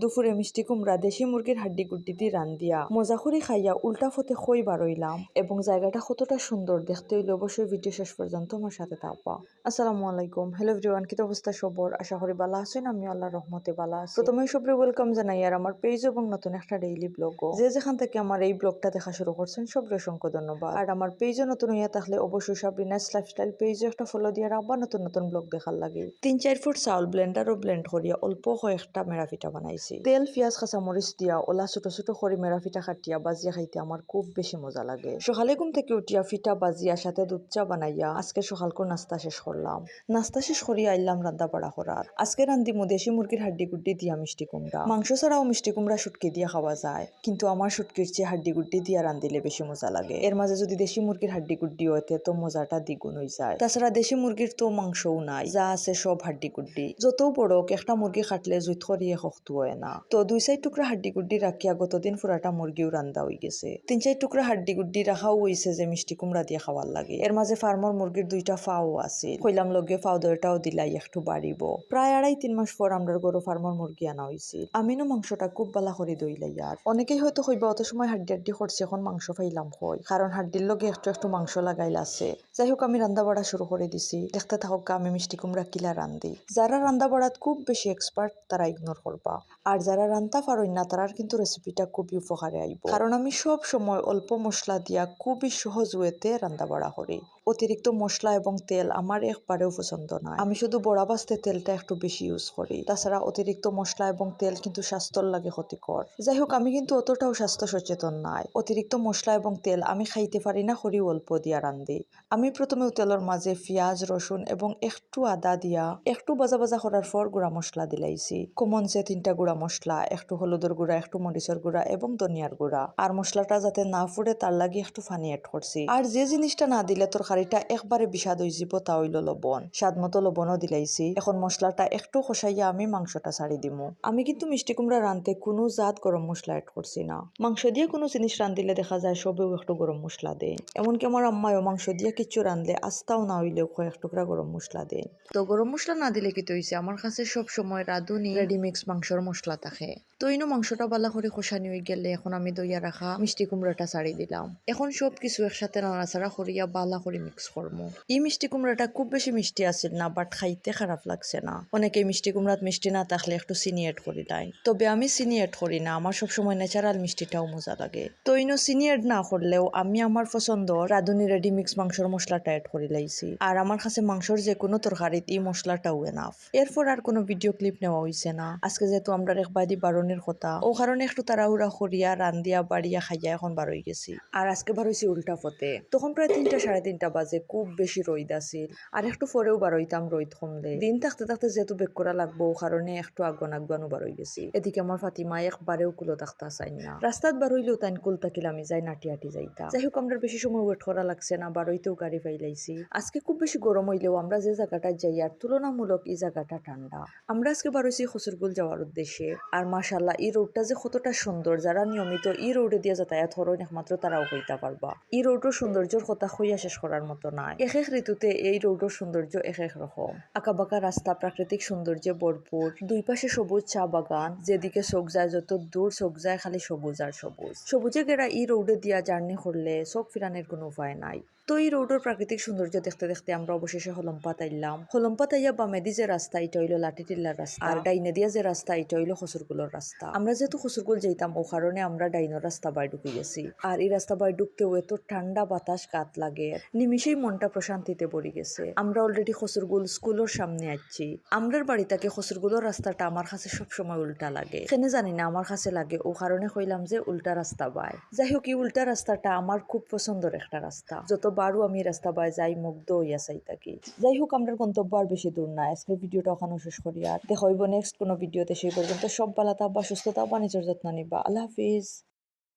দুপুরে মিষ্টি কুমড়া, দেশি মুরগির হাড্ডি গুড্ডি দিয়ে রান্ধিয়া। মজা করে খাইয়া উল্টা ফতে খই বারইলাম এবং জায়গাটা কতটা সুন্দর দেখতে হইলে অবশ্যই ভিডিও শেষ পর্যন্ত আমার সাথে থাকবা। আসসালামু আলাইকুম। হ্যালো এভরিওয়ান কি অবস্থা সবর? আশা করি বালা আছেন আমি আল্লাহ রহমতে বালা আছি। প্রথমে সবরে ওয়েলকাম জানাই আর আমার পেজ এবং নতুন একটা ডেইলি ব্লগ যে যেখান থেকে আমার এই ব্লগটা দেখা শুরু করছেন, সবরে অসংখ্য ধন্যবাদ। আর আমার পেজও নতুন হইয়া থাকলে অবশ্যই সাবরিনাস লাইফস্টাইল পেজও একটা ফলো দিয়ে রাখবা নতুন নতুন ব্লগ দেখার লাগে। তিন চার ফুট চাউল ব্লেন্ডারও ব্লেন্ড করিয়া অল্প কয়েকটা মেরা পিঠা বানাইছি তেল, পেঁয়াজ, কাঁচামরিচ দিয়া ওলা ছোট ছোট করে মেরা পিঠা খাটিয়া, বাজিয়া খাইতে আমার খুব বেশি মজা লাগে। সকালে ঘুম থেকে উঠিয়া ফিটা বাজিয়া, সাথে দুধ চা বানাইয়া আজকে সকালকো নাস্তা শেষ করলাম। নাস্তা শেষ করিয়া আইলাম রান্না বাড়া করার আজকে রান্দি দেশি মুরগির হাড্ডি গুড্ডি দিয়া মিষ্টি কুমড়া। মাংস ছাড়াও মিষ্টি কুমড়া শুটকি দিয়া খাওয়া যায়। কিন্তু আমার শুটকির চেয়ে হাড্ডি গুড্ডি দিয়া রান্ধিলে বেশি মজা লাগে। এর মাঝে যদি দেশি মুরগির হাড্ডি গুড্ডি হইতে তো মজাটা দ্বিগুণ হয়ে যায়। তাছাড়া দেশি মুরগির তো মাংসও নাই। যা আছে সব হাড্ডি গুড্ডি। যত বড় একটা মুরগি খাটলে জুইত করিয়ে শক্ত হয়। না। তো দুই চার টুকরা হাড্ডি গুড্ডি রাখিয়া গতদিন ফুরাটা মুরগিও রান্দা হয়ে গেছে। তিন চার টুকরা হাড্ডি গুড্ডি রাখাও হইছে যে মিষ্টি কুমড়া দিয়ে খাওয়ার লাগে। এর মাঝে ফার্মর মুরগির দুইটা ফাও আছে কইলাম লগে ফাও দরটাও দিলাই একটু বাড়িব প্রায় আড়াই তিন মাস পর আমরা গরু ফার্মর মুরগি আনা হয়েছিল আমিনো মাংসটা খুব বালা করে দইলাই আর অনেকেই হয়তো হইবা অত সময় হাড্ডি হাড্ডি করছে এখন মাংস ফাইলাম কই। কারণ হাড্ডির লগে একটু একটু মাংস লাগাইল আছে। যাই হোক, আমি রান্না বাড়া শুরু করে দিছি। দেখতে থাকুক, আমি মিষ্টি কুমড়া কিলা রান্ধি যারা রান্না বাড়াত খুব বেশি এক্সপার্ট তারা ইগনোর করবা আর যারা রান্তা পারই না তারার কিন্তু রেসিপিটা খুবই উপকারে আইব। কারণ আমি সব সময় অল্প মশলা দিয়া খুবই সহজ ওয়েতে রান্না বাড়া করি। অতিরিক্ত মশলা এবং তেল আমার একবারেও পছন্দ নয়। আমি শুধু বড়া বাস্তে তেলটা একটু বেশি ইউজ করি। তাছাড়া অতিরিক্ত মশলা এবং তেল কিন্তু স্বাস্থ্যর লাগে ক্ষতিকর। যাই হোক আমি কিন্তু অতটাও স্বাস্থ্য সচেতন নাই। অতিরিক্ত মশলা এবং তেল আমি খাইতে পারি না করি অল্প দিয়া রান্ধি। আমি প্রথমে তেলের মাঝে পেঁয়াজ, রসুন এবং একটু আদা দিয়া একটু বাজা বাজা করার পর গুঁড়া মশলা দিলাইছি। কমন যে তিনটা গুঁড়া মশলা, একটু হলুদের গুঁড়া, একটু মরিচের গুঁড়া এবং ধনিয়ার গুঁড়া। আর মশলাটা যাতে না ফুড়ে তার লাগি একটু ফানি অ্যাড করছি। আর যে জিনিসটা না দিলে তরকারিটা একবারে বিষাদ হয়ে যাব তা হইল লবণ। স্বাদ মতো লবণও দিলাইছি। এখন মশলাটা একটু কষাইয়া আমি মাংসটা ছাড়ি দিমু। আমি কিন্তু মিষ্টি কুমড়া রানতে কোনো জাত গরম মশলা অ্যাড করছি না। মাংস দিয়ে কোনো জিনিস রান্ধিলে দেখা যায় সবেও একটু গরম মশলা দেয় এমনকি আমার আম্মায়ও মাংস দিয়ে কিছু রান্ধলে আস্তাও না হইলেও কয়েক টুকরা গরম মশলা দেয় তো গরম মশলা না দিলে কি হইছে আমার কাছে সব সময় রাঁধুনি রেডিমিক্স মাংসর মশলা থাকে। তো ইনো মাংসটা বালা করে খসানি হয়ে গেলে এখন আমি দইয়া রাখা মিষ্টি কুমড়াটা ছাড়ি দিলাম। এখন সব কিছু একসাথে নাড়াচাড়া করিয়া বালা করে মিক্স করব। এই মিষ্টি কুমড়াটা খুব বেশি মিষ্টি আছিল না বাট খাইতে খারাপ লাগছে না। অনেকে মিষ্টি কুমড়াত মিষ্টি না থাকলে একটু চিনি এড করি দেয়। তবে আমি চিনি এড করি না, আমার সবসময় ন্যাচারাল মিষ্টিটাও মজা লাগে। তো ইনো চিনি এড না করলেও আমি আমার পছন্দ রাঁধুনি রেডি মিক্স মাংসর মশলাটা এড করে লাইছি। আর আমার কাছে মাংসর যে কোনো তরকারিত এই মশলাটাও এনাফ এরপর আর কোনো ভিডিও ক্লিপ নেওয়া হয়েছে না। আজকে যেহেতু আমরা একবাদি বারণের কথা, ও কারণে একটু তাড়াহুড়া করিয়া রান্দিয়া বাড়িয়া খাইয়া এখন বারোই গেছি। আর আজকে বারোইছি উল্টা ফতে তখন প্রায় তিনটা, সাড়ে তিনটা বাজে, খুব বেশি রইদ আছিল। আর একটু পরেও বারোইতাম রইদ কমলে দিন থাকতে থাকতে যেহেতু বেক করা লাগবো কারণে একটু আগুন আগুয়ানো বারোই গেছি। এদিকে আমার ফাতিমা একবারেও কুলো থাকতা চাই না। রাস্তাত বারইলেও তাই কুল থাকিলে আমি যাই নাটি আটি যাইতা। যাই হোক আমরা বেশি সময় ওয়েট করা লাগছে না বারোইতেও গাড়ি পাইলাইছি আজকে খুব বেশি গরম হইলেও আমরা যে জায়গাটা যাই আর তুলনামূলক এই জায়গাটা ঠান্ডা আমরা আজকে বারোইছি খসুরগুল যাওয়ার উদ্দেশ্যে। আর মাশাল্লাহ এই রোডটা যে কতটা সুন্দর যারা নিয়মিত এই রোডে দিয়ে যাতায়াত হরণ একমাত্র তারাও হইতা পারবা এই রোডের সৌন্দর্যের কথা হইয়া শেষ করার মতো নাই। এক এক ঋতুতে এই রোডের সৌন্দর্য এক এক রকম। আঁকাবাঁকা রাস্তা, প্রাকৃতিক সৌন্দর্যে ভরপুর। দুই পাশে সবুজ চা বাগান, যেদিকে চোখ যায় যত দূর চোখ যায় খালি সবুজ আর সবুজ। সবুজে গেরা এই রোডে দিয়া জার্নি করলে চোখ ফিরানোর কোনো উপায় নাই। তো এই রোডের প্রাকৃতিক সৌন্দর্য দেখতে দেখতে আমরা অবশেষে হলম্পাত আইলাম হলম্পাত আইয়া বামেদি যে রাস্তা এটা হইল লাঠিটিল্লার রাস্তা। আর ডাইনে দিয়া যে রাস্তা এটা হইল খসুরগুলোর রাস্তা। আমরা যেহেতু খসুরগুল যাইতাম, ও কারণে আমরা ডাইনোর রাস্তা বাই ঢুকে গেছি। আর এই রাস্তা বাই ঢুকতেও এত ঠান্ডা বাতাস কাত লাগে। নিমিশেই মনটা প্রশান্তিতে পড়ে গেছে। আমরা অলরেডি খসুরগুল স্কুলের সামনে আসছি আমরার বাড়ি থেকে খসুরগুলোর রাস্তাটা আমার কাছে সবসময় উল্টা লাগে। কেন জানি না আমার কাছে লাগে, ও কারণে কইলাম যে উল্টা রাস্তা বাই। যাই হোক, এই উল্টা রাস্তাটা আমার খুব পছন্দের একটা রাস্তা। যতবারও আমি রাস্তা বাই যাই, মুগ্ধ হইয়া চাই থাকি। যাই হোক আমরা গন্তব্য আর বেশি দূর না। আজকের ভিডিওটা ওখানে শেষ করি আর দেখা নেক্সট কোনো ভিডিওতে। সেই পর্যন্ত সব বালা তাবা সুস্থতা বা নিজের যত্ন নিবা। আল্লাহ হাফিজ।